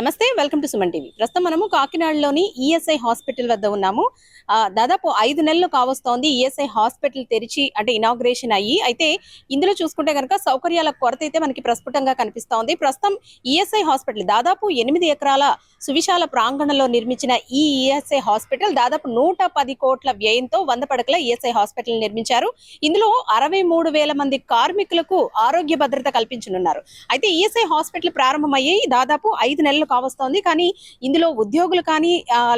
నమస్తే welcome to Suman TV. ప్రస్తుతం మనము కాకినాడలోని ఈఎస్ఐ హాస్పిటల్ వద్ద ఉన్నాము. దాదాపు ఐదు నెలలు కావస్తోంది ఈఎస్ఐ హాస్పిటల్ తెరిచి అంటే ఇనాగ్రేషన్ అయ్యి. అయితే ఇందులో చూసుకుంటే కనుక సౌకర్యాల కొరత అయితే మనకి ప్రస్ఫుటంగా కనిపిస్తోంది. ప్రస్తుతం ఈఎస్ఐ హాస్పిటల్ దాదాపు ఎనిమిది ఎకరాల సువిశాల ప్రాంగణంలో నిర్మించిన ఈ ఈఎస్ఐ హాస్పిటల్ దాదాపు నూట పది కోట్ల వ్యయంతో వంద పడకల ఈఎస్ఐ హాస్పిటల్ నిర్మించారు. ఇందులో అరవై మూడు వేల మంది కార్మికులకు ఆరోగ్య భద్రత కల్పించనున్నారు. అయితే ఈఎస్ఐ హాస్పిటల్ ప్రారంభమయ్యి దాదాపు ఐదు నెలలు కావస్తోంది. కానీ ఇందులో ఉద్యోగులు కానీ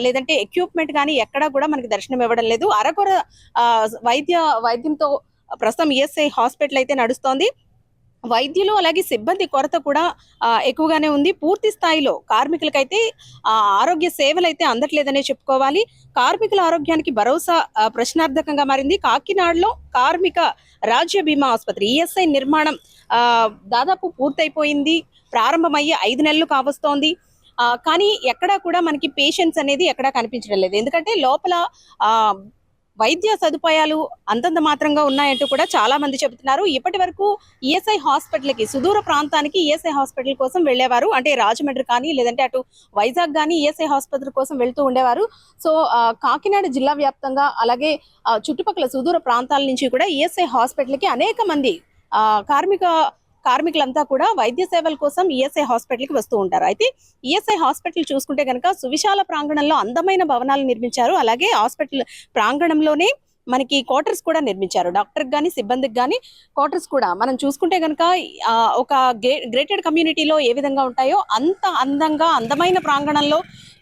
లేదంటే ఎక్విప్మెంట్ కానీ ఎక్కడా కూడా మనకి దర్శనం ఇవ్వడం లేదు. అరకొర వైద్య వైద్యంతో ప్రస్తుతం ఈఎస్ఐ హాస్పిటల్ అయితే నడుస్తోంది. వైద్యులు అలాగే సిబ్బంది కొరత కూడా ఎక్కువగానే ఉంది. పూర్తి స్థాయిలో కార్మికులకైతే ఆరోగ్య సేవలు అయితే అందట్లేదనే చెప్పుకోవాలి. కార్మికుల ఆరోగ్యానికి భరోసా ప్రశ్నార్థకంగా మారింది. కాకినాడలో కార్మిక రాజ్య బీమా ఆసుపత్రి ఈఎస్ఐ నిర్మాణం దాదాపు పూర్తయిపోయింది. ప్రారంభమయ్యే ఐదు నెలలు కావస్తోంది. కానీ ఎక్కడా కూడా మనకి పేషెంట్స్ అనేది ఎక్కడా కనిపించడం లేదు. ఎందుకంటే లోపల వైద్య సదుపాయాలు అంతంత మాత్రంగా ఉన్నాయంటూ కూడా చాలా మంది చెబుతున్నారు. ఇప్పటి వరకు ఈఎస్ఐ హాస్పిటల్కి సుదూర ప్రాంతానికి ఈఎస్ఐ హాస్పిటల్ కోసం వెళ్ళేవారు. అంటే రాజమండ్రి కానీ లేదంటే అటు వైజాగ్ కానీ ఈఎస్ఐ హాస్పిటల్ కోసం వెళ్తూ ఉండేవారు. సో కాకినాడ జిల్లా వ్యాప్తంగా అలాగే చుట్టుపక్కల సుదూర ప్రాంతాల నుంచి కూడా ఈఎస్ఐ హాస్పిటల్కి అనేక మంది కార్మిక కార్మికులంతా కూడా వైద్య సేవల కోసం ఈఎస్ఐ హాస్పిటల్కి వస్తూ ఉంటారు. అయితే ఈఎస్ఐ హాస్పిటల్ చూసుకుంటే కనుక సువిశాల ప్రాంగణంలో అందమైన భవనాలు నిర్మించారు. అలాగే హాస్పిటల్ ప్రాంగణంలోనే మనకి క్వార్టర్స్ కూడా నిర్మించారు. డాక్టర్ కానీ సిబ్బందికి కానీ క్వార్టర్స్ కూడా. మనం చూసుకుంటే కనుక ఒక గ్రేటెడ్ కమ్యూనిటీలో ఏ విధంగా ఉంటాయో అంత అందంగా అందమైన ప్రాంగణంలో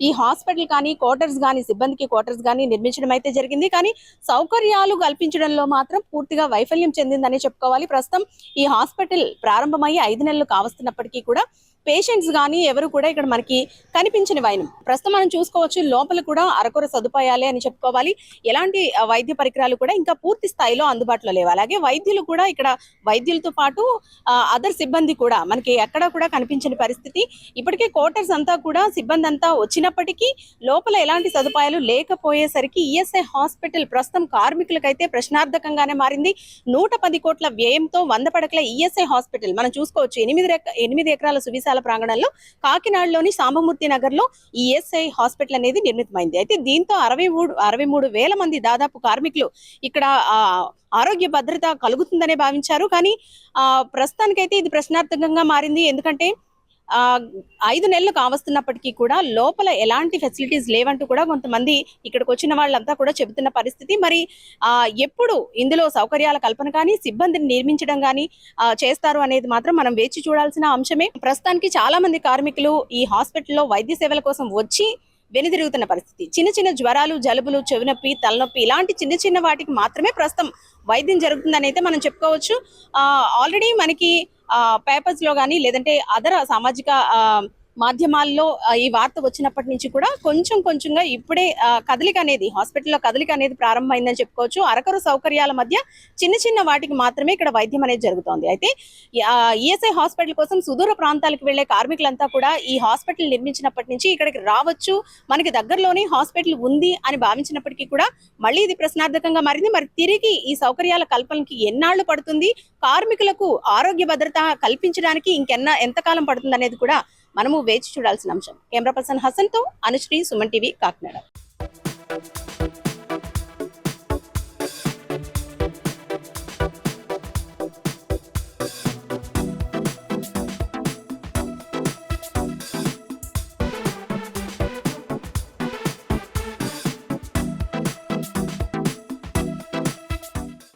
ఈ హాస్పిటల్ కానీ క్వార్టర్స్ కానీ సిబ్బందికి క్వార్టర్స్ కానీ నిర్మించడం అయితే జరిగింది. కానీ సౌకర్యాలు కల్పించడంలో మాత్రం పూర్తిగా వైఫల్యం చెందిందని చెప్పుకోవాలి. ప్రస్తుతం ఈ హాస్పిటల్ ప్రారంభమయ్యి ఐదు నెలలు కావస్తున్నప్పటికీ కూడా పేషెంట్స్ కానీ ఎవరు కూడా ఇక్కడ మనకి కనిపించని వైనం. ప్రస్తుతం మనం చూసుకోవచ్చు లోపల కూడా అరకొర సదుపాయాలే అని చెప్పుకోవాలి. ఎలాంటి వైద్య పరికరాలు కూడా ఇంకా పూర్తి స్థాయిలో అందుబాటులో లేవు. అలాగే వైద్యులు కూడా ఇక్కడ వైద్యులతో పాటు అదర్ సిబ్బంది కూడా మనకి ఎక్కడా కూడా కనిపించని పరిస్థితి. ఇప్పటికే క్వార్టర్స్ అంతా కూడా సిబ్బంది అంతా వచ్చినప్పటికీ లోపల ఎలాంటి సదుపాయాలు లేకపోయేసరికి ఈఎస్ఐ హాస్పిటల్ ప్రస్తుతం కార్మికులకైతే ప్రశ్నార్థకంగానే మారింది. నూట పది కోట్ల వ్యయంతో వంద పడకల ఈఎస్ఐ హాస్పిటల్ మనం చూసుకోవచ్చు. ఎనిమిది ఎనిమిది ఎకరాల సువిశాల ప్రాంగణంలో కాకినాడలోని సాంబమూర్తి నగర్లో ఈఎస్ఐ హాస్పిటల్ అనేది నిర్మితమైంది. అయితే దీంతో అరవై మూడు అరవై మూడు వేల మంది దాదాపు కార్మికులు ఇక్కడ ఆ, ఆరోగ్య భద్రత కలుగుతుందనే భావించారు. కానీ ప్రస్తుతానికైతే ఇది ప్రశ్నార్థకంగా మారింది. ఎందుకంటే ఐదు నెలలు కావస్తున్నప్పటికీ కూడా లోపల ఎలాంటి ఫెసిలిటీస్ లేవంటూ కూడా కొంతమంది ఇక్కడికి వచ్చిన వాళ్ళంతా కూడా చెబుతున్న పరిస్థితి. మరి ఎప్పుడు ఇందులో సౌకర్యాల కల్పన కానీ సిబ్బందిని నిర్మించడం కానీ చేస్తారు అనేది మాత్రం మనం వేచి చూడాల్సిన అంశమే. ప్రస్తుతానికి చాలా మంది కార్మికులు ఈ హాస్పిటల్లో వైద్య సేవల కోసం వచ్చి వెనుదిరుగుతున్న పరిస్థితి. చిన్న చిన్న జ్వరాలు జలుబులు చెవినొప్పి తలనొప్పి ఇలాంటి చిన్న చిన్న వాటికి మాత్రమే ప్రస్తుతం వైద్యం జరుగుతుందని అయితే మనం చెప్పుకోవచ్చు. ఆల్రెడీ మనకి పేపర్స్లో కానీ లేదంటే అదర్ సామాజిక ఆ, మాధ్యమాల్లో ఈ వార్త వచ్చినప్పటి నుంచి కూడా కొంచెం కొంచెంగా ఇప్పుడే కదలిక అనేది హాస్పిటల్లో కదలిక అనేది ప్రారంభమైందని చెప్పుకోవచ్చు. అరకరు సౌకర్యాల మధ్య చిన్న చిన్న వాటికి మాత్రమే ఇక్కడ వైద్యం అనేది జరుగుతోంది. అయితే ఈఎస్ఐ హాస్పిటల్ కోసం సుదూర ప్రాంతాలకు వెళ్ళే కార్మికులంతా కూడా ఈ హాస్పిటల్ నిర్మించినప్పటి నుంచి ఇక్కడికి రావచ్చు. మనకి దగ్గరలోనే హాస్పిటల్ ఉంది అని భావించినప్పటికీ కూడా మళ్ళీ ఇది ప్రశ్నార్థకంగా మారింది. మరి తిరిగి ఈ సౌకర్యాల కల్పనకి ఎన్నాళ్ళు పడుతుంది? కార్మికులకు ఆరోగ్య భద్రత కల్పించడానికి ఇంకెన్న ఎంతకాలం పడుతుంది అనేది కూడా మనము వేచి చూడాల్సిన అంశం. కెమెరా పర్సన్ హసన్తో అనుశ్రీ సుమన్ టీవీ కాకినాడ.